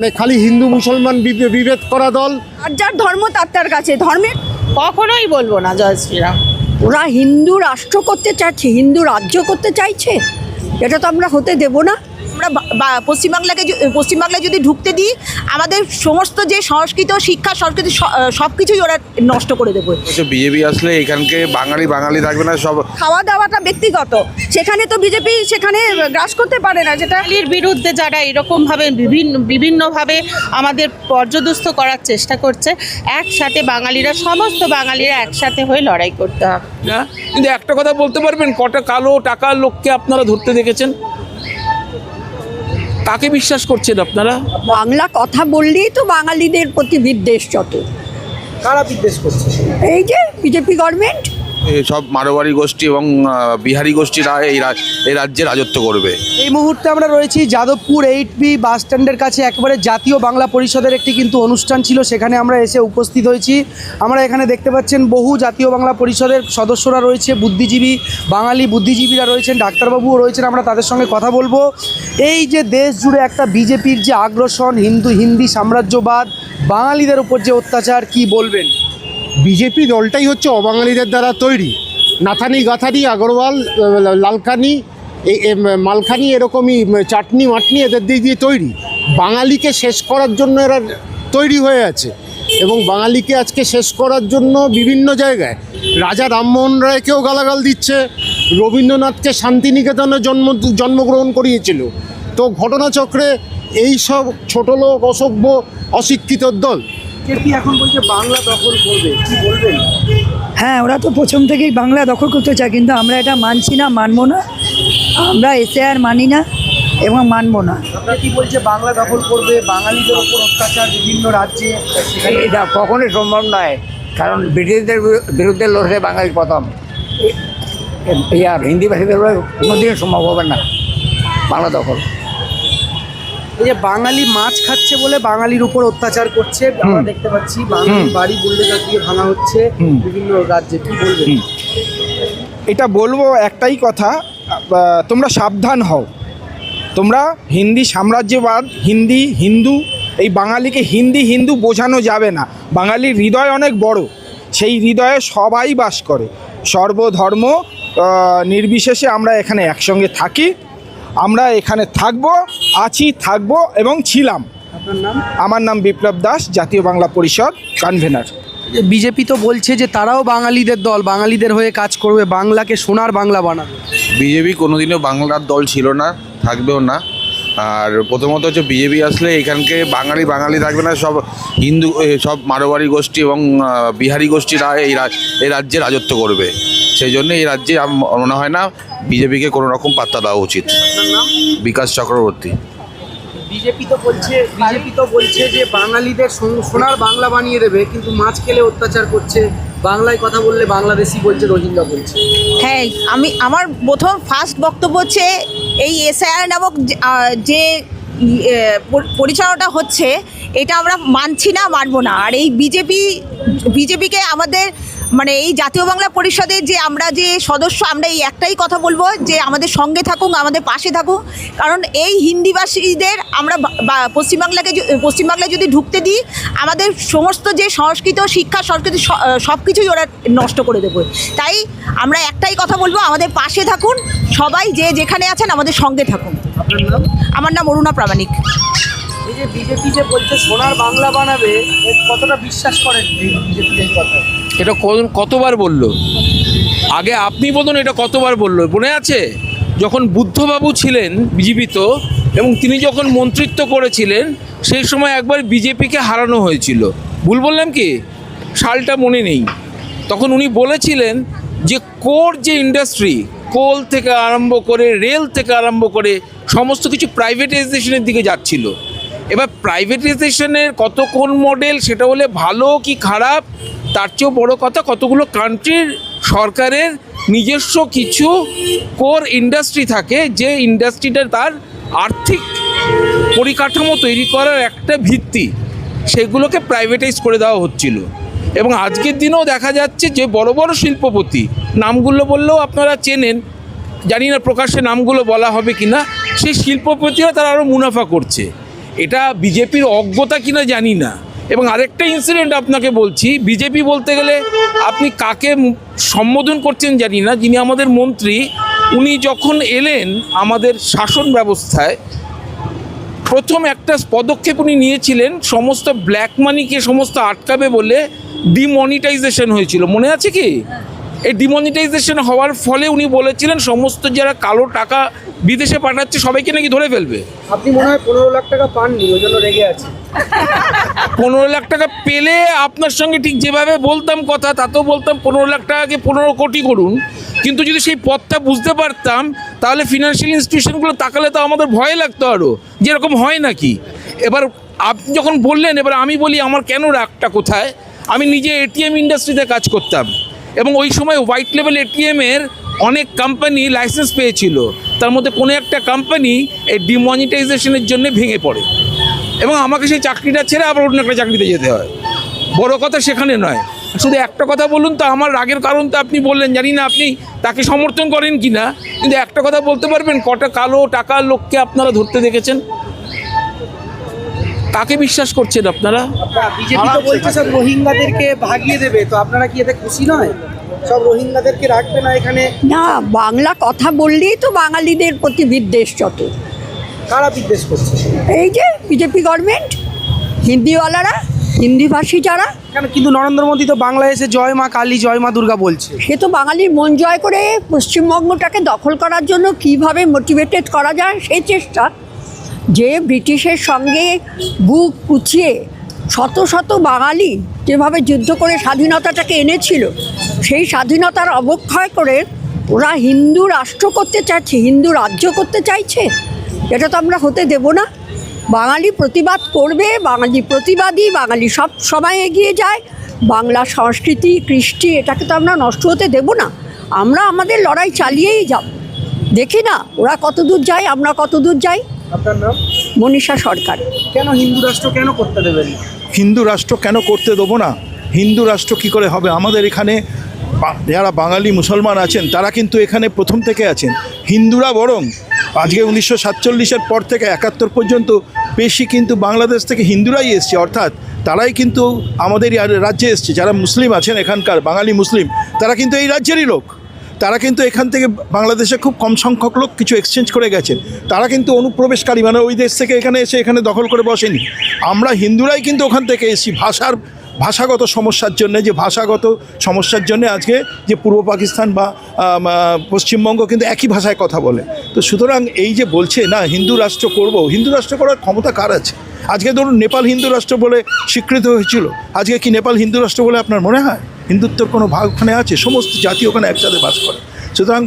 মানে খালি হিন্দু মুসলমান বিভে- বিভেদ করা দল? আর যার ধর্ম তার তার কাছে, ধর্মের কখনোই বলব না, জয় শ্রীরাম। ওরা হিন্দু রাষ্ট্র করতে চাইছে, হিন্দু রাজ্য করতে চাইছে, এটা তো আমরা হতে দেব না। আমরা পশ্চিমবাংলাকে য- পশ্চিমবাংলায় যদি ঢুকতে দিই আমাদের সমস্ত যে সংস্কৃত শিক্ষা সংস্কৃতি সব কিছুই ওরা নষ্ট করে দেবে। বিজেপি আসলে এখানকে বাঙালি বাঙালি থাকবে না সব খাওয়া দাওয়াটা ব্যক্তিগত। সেখানে তো বিজেপি সেখানে গ্রাস করতে পারে না যেটা বাঙালির বিরুদ্ধে যারা এরকমভাবে বিভিন্ন বিভিন্নভাবে আমাদের পর্যদস্ত করার চেষ্টা করছে একসাথে বাঙালিরা সমস্ত বাঙালিরা একসাথে হয়ে লড়াই করতে হবে। না কিন্তু একটা কথা বলতে পারবেন কটা কালো টাকার লোককে আপনারা ধরতে দেখেছেন? কাকে বিশ্বাস করছেন আপনারা? বাংলা কথা বললেই তো বাঙালিদের প্রতি বিদ্বেষ যত কারা বিদ্বেষ করছে? এই যে বিজেপি গভর্নমেন্ট সব মারোয়ারি গোষ্ঠী এবং বিহারি গোষ্ঠীরা এই এই রাজ্যে রাজত্ব করবে। এই মুহূর্তে আমরা রয়েছি যাদবপুর এইট বি বাস স্ট্যান্ডের কাছে, একেবারে জাতীয় বাংলা পরিষদের একটি কিন্তু অনুষ্ঠান ছিল, সেখানে আমরা এসে উপস্থিত হয়েছি। আমরা এখানে দেখতে পাচ্ছেন বহু জাতীয় বাংলা পরিষদের সদস্যরা রয়েছে, বুদ্ধিজীবী, বাঙালি বুদ্ধিজীবীরা রয়েছেন, ডাক্তারবাবুও রয়েছেন, আমরা তাদের সঙ্গে কথা বলব। এই যে দেশ জুড়ে একটা বিজেপির যে আগ্রাসন, হিন্দু, হিন্দি সাম্রাজ্যবাদ, বাঙালিদের উপর যে অত্যাচার, কি বলবেন? বিজেপি দলটাই হচ্ছে অবাঙালিদের দ্বারা তৈরি। নাথানি গাথানি আগরওয়াল এ, মালখানি এরকমই চাটনি মাটনি এদের দিয়ে দিয়ে তৈরি। বাঙালিকে শেষ করার জন্য এরা তৈরি হয়ে আছে এবং বাঙালিকে আজকে শেষ করার জন্য বিভিন্ন জায়গায় রাজা রামমোহন রায়কেও গালাগাল দিচ্ছে রবীন্দ্রনাথকে শান্তিনিকেতনে জন্ম জন্মগ্রহণ করিয়েছিল। তো ঘটনাচক্রে এই সব ছোট লোক অসভ্য অশিক্ষিত দল বিজেপি এখন বলছে বাংলা দখল করবে? কি বলবেন? হ্যাঁ ওরা তো প্রথম থেকেই বাংলা দখল করতে চায় কিন্তু আমরা এটা মানছি না মানবো না। আমরা এসে আর মানি না এবং মানবো না। আপনারা কি বলছে বাংলা দখল করবে? বাঙালিদের ওপর অত্যাচার বিভিন্ন রাজ্যে। এটা কখনোই সম্ভব নয় কারণ ব্রিটিশদের বিরু- বিরুদ্ধে লড়ছে বাঙালি প্রথম। এই আর হিন্দি ভাষীদের কোনোদিনই সম্ভব হবে না বাংলা দখল। এই যে বাঙালি মাছ খাচ্ছে বলে বাঙালির উপর অত্যাচার করছে আমরা দেখতে পাচ্ছি বাঙালি বাড়ি বুল্ডেজার দিয়ে ভাঙা হচ্ছে বিভিন্ন রাজ্যে কি বলবেন এটা বলব একটাই কথা তোমরা সাবধান হও। তোমরা হিন্দি সাম্রাজ্যবাদ হিন্দি হিন্দু এই বাঙালিকে হিন্দি হিন্দু বোঝানো যাবে না। বাঙালির হৃদয় অনেক বড় সেই হৃদয়ে সবাই বাস করে। সর্বধর্ম নির্বিশেষে আমরা এখানে একসঙ্গে থাকি। আমরা এখানে থাকব আছি থাকব এবং ছিলাম। আমার নাম বিপ্লব দাস জাতীয় বাংলা পরিষদ কনভেনার বিজেপি তো বলছে যে তারাও বাঙালিদের দল বাঙালিদের হয়ে কাজ করবে বাংলাকে সোনার বাংলা বানাবে। বিজেপি কোনোদিনও বাংলার দল ছিল না থাকবেও না। আর প্রথমত হচ্ছে বিজেপি আসলে এখানকে বাঙালি বাঙালি থাকবে না সব হিন্দু সব মারোয়ারি গোষ্ঠী এবং বিহারি গোষ্ঠীরা এই এই রাজ্যে রাজত্ব করবে। সেই জন্য এই রাজ্যে মনে হয় না বিজেপিকে কোনো রকম পাত্তা দেওয়া উচিত। বিকাশ চক্রবর্তী। বিজেপি তো বলছে বিজেপি তো বলছে যে বাঙালিদের সোনার বাংলা বানিয়ে দেবে কিন্তু মাছ খেলে অত্যাচার করছে। বাংলায় কথা বললে বাংলাদেশি বলছে রোহিঙ্গা বলছে। হ্যাঁ আমি আমার প্রথম ফার্স্ট বক্তব্য হচ্ছে এই এসআইআর নামক যে- পরিচালনাটা হচ্ছে এটা আমরা মানছি না মানবো না। আর এই বিজেপি বিজেপিকে আমাদের মানে এই জাতীয় বাংলা পরিষদের যে আমরা যে সদস্য আমরা এই একটাই কথা বলব যে আমাদের সঙ্গে থাকুক আমাদের পাশে থাকুক কারণ এই হিন্দিভাষীদের আমরা পশ্চিমবাংলাকে পশ্চিমবাংলায় যদি ঢুকতে দিই আমাদের সমস্ত যে সংস্কৃত শিক্ষা সংস্কৃতি সব কিছুই ওরা নষ্ট করে দেবো। তাই আমরা একটাই কথা বলব আমাদের পাশে থাকুন সবাই যে যেখানে আছেন আমাদের সঙ্গে থাকুন। আমার নাম অরুণা প্রামাণিক। এই যে বিজেপি যে বলছে সোনার বাংলা বানাবে কতটা বিশ্বাস করেন এই এটা কত- কতবার বলল? আগে আপনি বলুন এটা কতবার বলল। মনে আছে? যখন বুদ্ধবাবু ছিলেন জীবিত এবং তিনি যখন মন্ত্রিত্ব করেছিলেন, সেই সময় একবার বিজেপিকে হারানো হয়েছিল। ভুল বললাম কি? সালটা মনে নেই। তখন উনি বলেছিলেন যে কোর যে ইন্ডাস্ট্রি, কোল থেকে আরম্ভ করে, রেল থেকে আরম্ভ করে, সমস্ত কিছু প্রাইভেটাইজেশনের দিকে যাচ্ছিল। এবার প্রাইভেটাইজেশনের কত কোন মডেল সেটা হলে ভালো কি খারাপ? তার চেয়েও বড় কথা কতগুলো কান্ট্রির সরকারের নিজস্ব কিছু কোর ইন্ডাস্ট্রি থাকে, যে ইন্ডাস্ট্রিটা তার আর্থিক পরিকাঠামো তৈরি করার একটা ভিত্তি, সেগুলোকে প্রাইভেটাইজ করে দেওয়া হচ্ছিল। এবং আজকের দিনেও দেখা যাচ্ছে যে বড় বড় শিল্পপতি, নামগুলো বললেও আপনারা চেনেন, জানি না প্রকাশ্যে নামগুলো বলা হবে কি না সেই শিল্পপতিরা তারা আরও মুনাফা করছে। এটা বিজেপির অজ্ঞতা কিনা জানি না। এবং আরেকটা ইনসিডেন্ট আপনাকে বলছি, বিজেপি বলতে গেলে আপনি কাকে সম্বোধন করছেন জানি না, যিনি আমাদের মন্ত্রী, উনি যখন এলেন আমাদের শাসন ব্যবস্থায়, প্রথম একটা পদক্ষেপ উনি নিয়েছিলেন, সমস্ত ব্ল্যাক মানিকে সমস্ত আটকাবে বলে ডিমনিটাইজেশন হয়েছিল। মনে আছে কি? এই ডিমনিটাইজেশন হওয়ার ফলে উনি বলেছিলেন সমস্ত যারা কালো টাকা বিদেশে পাঠাচ্ছে সবাইকে নাকি ধরে ফেলবে। আপনি মনে হয় পনেরো লাখ টাকা পাননি ওই জন্য রেগে আছে। পনেরো লাখ টাকা পেলে আপনার সঙ্গে ঠিক যেভাবে বলতাম কথা তাতেও বলতাম পনেরো লাখ টাকাকে পনেরো কোটি করুন। কিন্তু যদি সেই পথটা বুঝতে পারতাম তাহলে ফিনান্সিয়াল ইনস্টিটিউশনগুলো তাকালে তো আমাদের ভয় লাগতো আরও যেরকম হয় নাকি? এবার আপনি যখন বললেন এবার আমি বলি আমার কেন রাগটা কোথায়? আমি নিজে এটিএম ইন্ডাস্ট্রিতে কাজ করতাম। এবং ওই সময় হোয়াইট লেভেল এটিএমের অনেক কোম্পানি লাইসেন্স পেয়েছিল। তার মধ্যে কোনো একটা কোম্পানি এই ডিমনিটাইজেশনের জন্য ভেঙে পড়ে। এবং আমাকে সেই চাকরিটা ছেড়ে আবার অন্য একটা চাকরিতে যেতে হয়। বড় কথা সেখানে নয়। শুধু একটা কথা বলুন তো, আমার রাগের কারণ তো আপনি বললেন, জানি না আপনি তাকে সমর্থন করেন কি না কিন্তু একটা কথা বলতে পারবেন, কটা কালো টাকার লোককে আপনারা ধরতে দেখেছেন? কাকে বিশ্বাস করছেন আপনারা? বিজেপি তো বলছে সব রোহিঙ্গাদেরকে ভাগিয়ে দেবে তো আপনারা কি এতে খুশি নয়? সব রোহিঙ্গাদেরকে রাখবে না এখানে? না বাংলা কথা বললেই তো বাঙালিদের প্রতি বিদ্বেষ যত। কারা বিদ্বেষ করছে? এই যে বিজেপি গভর্নমেন্ট হিন্দিওয়ালারা হিন্দিভাষী যারা। কেন? কিন্তু নরেন্দ্র মোদী তো বাংলায় এসে জয় মা কালী জয় মা দুর্গা বলছে। সে তো বাঙালির মন জয় করে পশ্চিমবঙ্গটাকে দখল করার জন্য কীভাবে মোটিভেটেড করা যায় সেই চেষ্টা। যে ব্রিটিশের সঙ্গে বুক কুচিয়ে শত শত বাঙালি যেভাবে যুদ্ধ করে স্বাধীনতাটাকে এনেছিল, সেই স্বাধীনতার অবক্ষয় করে ওরা হিন্দু রাষ্ট্র করতে চাইছে, হিন্দু রাজ্য করতে চাইছে? এটা তো আমরা হতে দেব না। বাঙালি প্রতিবাদ করবে, বাঙালি প্রতিবাদী, বাঙালি সব সময় এগিয়ে যায়। বাংলা সংস্কৃতি, কৃষ্টি, এটাকে তো আমরা নষ্ট হতে দেব না। আমরা আমাদের লড়াই চালিয়েই যাব। দেখি না, ওরা কত দূর যায়, আমরা কত দূর যাই? আপনার নাম? মনীষা সরকার। কেন হিন্দু রাষ্ট্র কেন করতে দেবেন? হিন্দু রাষ্ট্র কেন করতে দেবো না? হিন্দু রাষ্ট্র কি করে হবে? আমাদের এখানে যারা বাঙালি মুসলমান আছেন তারা কিন্তু এখানে প্রথম থেকে আছেন। হিন্দুরা বরং আজকে উনিশশো সাতচল্লিশের পর থেকে একাত্তর পর্যন্ত বেশি কিন্তু বাংলাদেশ থেকে হিন্দুরাই এসছে। অর্থাৎ তারাই কিন্তু আমাদের এই রাজ্যে এসছে। যারা মুসলিম আছেন এখানকার বাঙালি মুসলিম তারা কিন্তু এই রাজ্যেরই লোক। তারা কিন্তু এখান থেকে বাংলাদেশে খুব কম সংখ্যক লোক কিছু এক্সচেঞ্জ করে গেছেন। তারা কিন্তু অনুপ্রবেশকারী মানে ওই দেশ থেকে এখানে এসে এখানে দখল করে বসেনি। আমরা হিন্দুরাই কিন্তু ওখান থেকে এসেছি ভাষার, ভাষাগত সমস্যার জন্য, যে ভাষাগত সমস্যার জন্য আজকে যে পূর্ব পাকিস্তান বা পশ্চিমবঙ্গ কিন্তু একই ভাষায় কথা বলে। তো সুতরাং এই যে বলছে, না, হিন্দু রাষ্ট্র করব। হিন্দু রাষ্ট্র করার ক্ষমতা কার আছে? আজকে ধরুন, নেপাল হিন্দু রাষ্ট্র বলে স্বীকৃত হয়েছিল। আজকে কি নেপাল হিন্দু রাষ্ট্র বলে আপনার মনে হয়? হিন্দুত্বর কোনো ভাগ ওখানে আছে, সমস্ত জাতি ওখানে একসাথে বাস করে। সুতরাং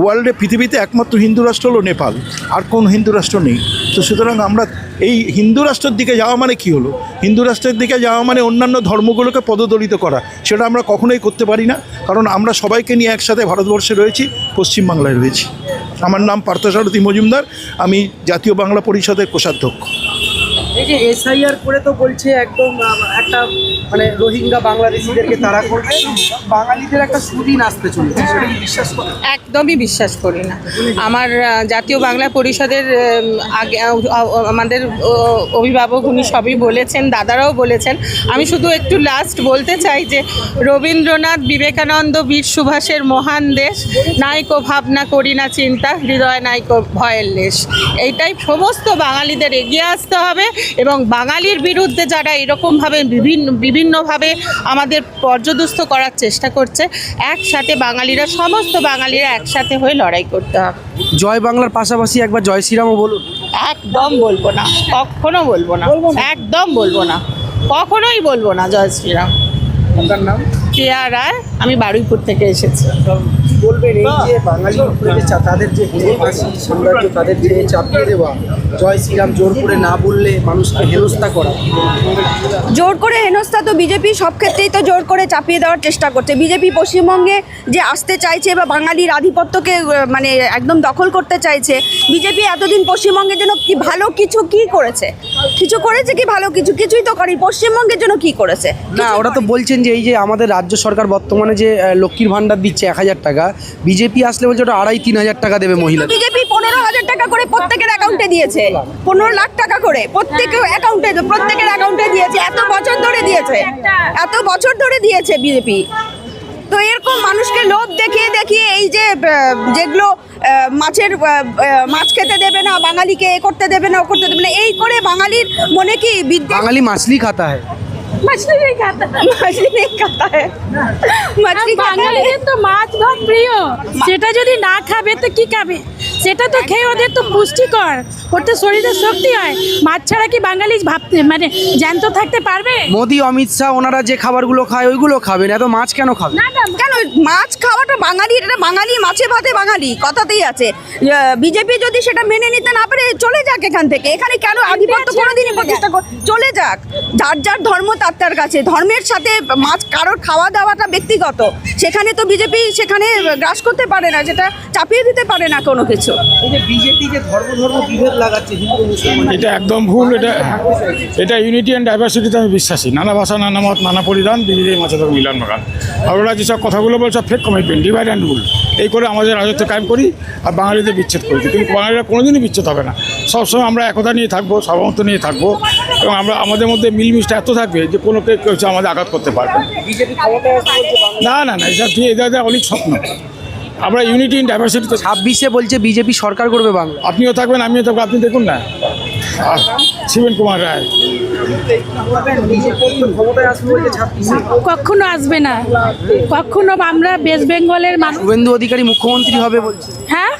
ওয়ার্ল্ডে পৃথিবীতে একমাত্র হিন্দু রাষ্ট্র হলো নেপাল, আর কোন হিন্দু রাষ্ট্র নেই। তো সুতরাং আমরা এই হিন্দু রাষ্ট্রের দিকে যাওয়া মানে কি হলো? হিন্দু রাষ্ট্রের দিকে যাওয়া মানে অন্যান্য ধর্মগুলোকে পদদলিত করা, সেটা আমরা কখনোই করতে পারি না, কারণ আমরা সবাইকে নিয়ে একসাথে ভারতবর্ষে রয়েছি, পশ্চিমবাংলায় রয়েছি। আমার নাম পার্থসারথী মজুমদার, আমি জাতীয় বাংলা পরিষদের কোষাধ্যক্ষ। এই যে এসআইআর করে তো বলছে একদম একটা মানে রোহিঙ্গা বাংলাদেশিদেরকে তারা করবে। বাঙালিদের একটা সুদিন আসতে চলেছে বিশ্বাস করে একদমই বিশ্বাস করি না। আমার জাতীয় বাংলা পরিষদের আগে আমাদের অভিভাবক উনি সবই বলেছেন, দাদারাও বলেছেন। আমি শুধু একটু লাস্ট বলতে চাই যে, রবীন্দ্রনাথ বিবেকানন্দ, বীর সুভাষের মহান দেশ নাইকো ভাবনা করি না চিন্তা, হৃদয় নাইকো ভয়ের লেশ। এইটাই সমস্ত বাঙালিদের এগিয়ে আসতে হবে। এবং বাঙালির বিরুদ্ধে যারা এরকমভাবে বিভিন্ন বিভিন্নভাবে আমাদের পর্যদস্ত করার চেষ্টা করছে একসাথে বাঙালিরা সমস্ত বাঙালিরা একসাথে হয়ে লড়াই করতে হবে। জয় বাংলার পাশাপাশি একবার জয় শ্রীরামও বলুন। একদম বলব না কখনো বলব না একদম বলব না কখনোই বলব না জয় শ্রীরাম। আপনার নাম? রায় আমি বারুইপুর থেকে এসেছি। বলবেন এই যে বাঙালি উপরে যে তাদের যে সাম্রাজ্য তাদের যে চাপিয়ে দেওয়া জয় শ্রীরাম জোর করে না বললে মানুষকে হেনস্থা করা। জোর করে হেনস্থা তো বিজেপি সব ক্ষেত্রেই তো জোর করে চাপিয়ে দেওয়ার চেষ্টা করছে। বিজেপি পশ্চিমবঙ্গে যে আসতে চাইছে বা বাঙালির আধিপত্যকে মানে একদম দখল করতে চাইছে বিজেপি এতদিন পশ্চিমবঙ্গের জন্য কি ভালো কিছু কি করেছে? কিছু করেছে কি ভালো কিছু? কিছুই তো করেনি। পশ্চিমবঙ্গের জন্য কি করেছে? না ওরা তো বলছেন যে এই যে আমাদের রাজ্য সরকার বর্তমানে যে লক্ষ্মীর ভাণ্ডার দিচ্ছে এক হাজার টাকা বিজেপি আসলে বলছে ওটা আড়াই তিন হাজার টাকা দেবে মহিলা। বিজেপি পনেরো হাজার টাকা করে প্রত্যেকের অ্যাকাউন্টে দিয়েছে। পনেরো লাখ টাকা করে প্রত্যেকের অ্যাকাউন্টে প্রত্যেকের অ্যাকাউন্টে দিয়েছে। এত বছর ধরে দিয়েছে। এত বছর ধরে দিয়েছে বিজেপি। তো এরকম মানুষকে লোভ দেখিয়ে দেখিয়ে এই যে যেগুলো মাছের মাছ খেতে দেবে না বাঙালিকে এ করতে দেবে না ও করতে দেবে না এই করে বাঙালির মনে কি বাঙালি মাছলি খাতা হয়। मछली नहीं खाता मछली नहीं खाता है मछली खाता है বাঙালিদের তো মাছ ভাত প্রিয় সেটা যদি না খাবে তো কি খাবে সেটা তো খেয়ে ওদের তো পুষ্টিকর ওতে শরীরে শক্তি হয়। মাছ ছাড়া কি বাঙালি ভাবতে মানে জ্যান্ত থাকতে পারবে? মোদি অমিত শাহ ওনারা যে খাবারগুলো খায় ওইগুলো খাবেন এত মাছ কেন খাবে না না কেন মাছ খাওয়াটা বাঙালি এটা বাঙালি মাছে ভাতে বাঙালি কথাতেই আছে। বিজেপি যদি সেটা মেনে নিতে না পারে চলে যাক এখান থেকে। এখানে কেন আধিপত্য কোনোদিনই প্রতিষ্ঠা কর চলে যাক। যার যার ধর্ম তার তার কাছে। ধর্মের সাথে মাছ কারোর খাওয়া দাওয়াটা ব্যক্তিগত। সেখানে তো বিজেপি সেখানে গ্রাস করতে পারে না যেটা চাপিয়ে দিতে পারে না কোনো কিছু। এই যে বিজেপি যে ধর্ম ধর্ম বিভেদ লাগাচ্ছে হিন্দু মুসলমান এটা একদম ভুল এটা এটা ইউনিটি অ্যান্ড ডাইভার্সিটিতে আমি বিশ্বাসী। নানা ভাষা নানা মত নানা পরিধান বিবিধ মাঝে তো মিলন বাগান আর ওরা যেসব কথাগুলো বলছে fake commitment divide and rule এই করে আমাদের রাজত্ব কায়েম করি আর বাঙালিদের বিচ্ছেদ করি। কিন্তু বাঙালিরা কোনোদিনই বিচ্ছেদ হবে না। সবসময় আমরা একতা নিয়ে থাকব সর্বমত নিয়ে থাকব এবং আমরা আমাদের মধ্যে মিলমিশটা এত থাকবে যে কোনো কেউ কেউ আমাদের আঘাত করতে পারবে না। না না না এসব ঠিক এটা এটা অনেক স্বপ্ন। আমরা ইউনিটি ইন ডাইভার্সিটিতে ছাব্বিশে বলছে বিজেপি সরকার করবে বাংলা। আপনিও থাকবেন আমিও থাকব আপনি দেখুন না। শিবেন কুমার রায়। কখনো আসবে না। কখনো আমরা ওয়েস্ট বেঙ্গলের মানুষ শুভেন্দু অধিকারী মুখ্যমন্ত্রী হবে বলছে। হ্যাঁ?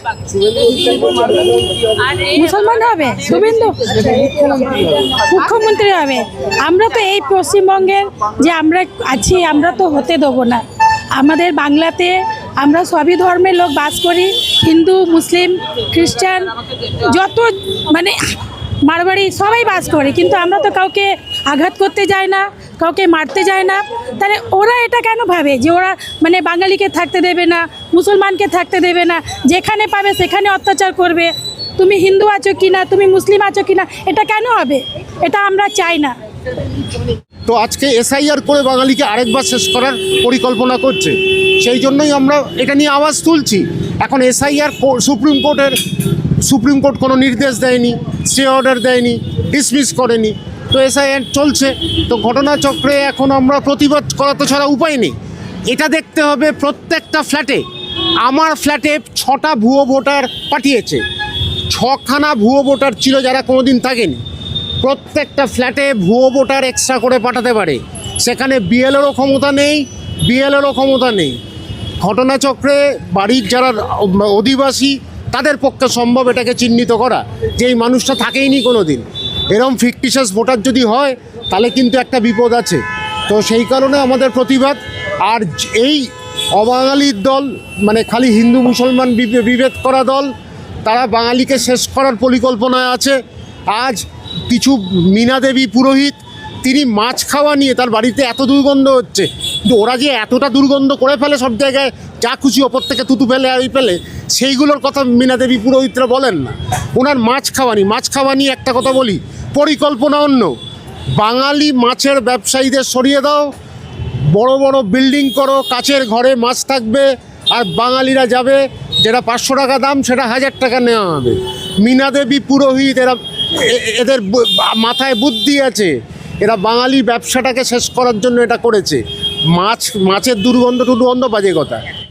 মুসলমান হবে? শুভেন্দু? মুখ্যমন্ত্রী হবে। আমরা তো এই পশ্চিমবঙ্গের যে আমরা আছি আমরা তো হতে দেবো না। আমাদের বাংলাতে আমরা সবই ধর্মের লোক, বাস করি, হিন্দু, মুসলিম, খ্রিস্টান, যত মানে মারবাড়ি সবাই বাস করে, কিন্তু আমরা তো কাউকে আঘাত করতে যায় না, কাউকে মারতে যায় না। তাহলে ওরা এটা কেন ভাবে যে ওরা মানে বাঙালিকে থাকতে দেবে না, মুসলমানকে থাকতে দেবে না, যেখানে পাবে সেখানে অত্যাচার করবে। তুমি হিন্দু আছো কি না তুমি মুসলিম আছো কি না এটা কেন হবে? এটা আমরা চাই না। তো আজকে এসআইআর করে বাঙালিকে আরেকবার শেষ করার পরিকল্পনা করছে। সেই জন্যই আমরা এটা নিয়ে আওয়াজ তুলছি। এখন এসআইআর সুপ্রিম কোর্টের সুপ্রিম কোর্ট কোনো নির্দেশ দেয়নি, স্টে অর্ডার দেয়নি ডিসমিস করেনি। তো এসআইআর চলছে। তো ঘটনাচক্রে এখন আমরা প্রতিবাদ করা তো ছাড়া উপায় নেই। এটা দেখতে হবে প্রত্যেকটা ফ্ল্যাটে। আমার ফ্ল্যাটে ছটা ভুয়ো ভোটার পাঠিয়েছে। ছখানা ভুয়ো ভোটার ছিল যারা কোনোদিন থাকেনি। প্রত্যেকটা ফ্ল্যাটে ভুয়ো ভোটার এক্সট্রা করে পাঠাতে পারে। সেখানে বিএলেরও ক্ষমতা নেই বিএলেরও ক্ষমতা নেই। ঘটনাচক্রে বাড়ির যারা অধিবাসী, তাদের পক্ষে সম্ভব এটাকে চিহ্নিত করা। যে এই মানুষটা থাকেইনি কোনো দিন এরম ফিকটিশাস ভোটার যদি হয়, তাহলে কিন্তু একটা বিপদ আছে। তো সেই কারণে আমাদের প্রতিবাদ। আর এই অবাঙালির দল মানে খালি হিন্দু মুসলমান বিভে- বিভেদ করা দল, তারা বাঙালিকে শেষ করার পরিকল্পনায় আছে। আজ কিছু মীনা দেবী পুরোহিত, তিনি মাছ খাওয়া নিয়ে তার বাড়িতে এত দুর্গন্ধ হচ্ছে কিন্তু ওরা যে এতটা দুর্গন্ধ করে ফেলে সব জায়গায়, যা খুশি ওপর থেকে তুতু ফেলে আর ফেলে, সেইগুলোর কথা মীনা দেবী পুরোহিতরা বলেন না। ওনার মাছ খাওয়া নিয়ে, মাছ খাওয়া নিয়ে একটা কথা বলি, পরিকল্পনা অন্য। বাঙালি মাছের ব্যবসায়ীদের সরিয়ে দাও, বড় বড় বিল্ডিং করো, কাছের ঘরে মাছ থাকবে, আর বাঙালিরা যাবে, যেটা পাঁচশো টাকা দাম, সেটা হাজার টাকা নেওয়া হবে। মীনা দেবী পুরোহিত এরা এদের মাথায় বুদ্ধি আছে। এরা বাঙালি ব্যবসাটাকে শেষ করার জন্য এটা করেছে। মাছ, মাছের দুর্গন্ধ টুর্গন্ধ বাজে কথা।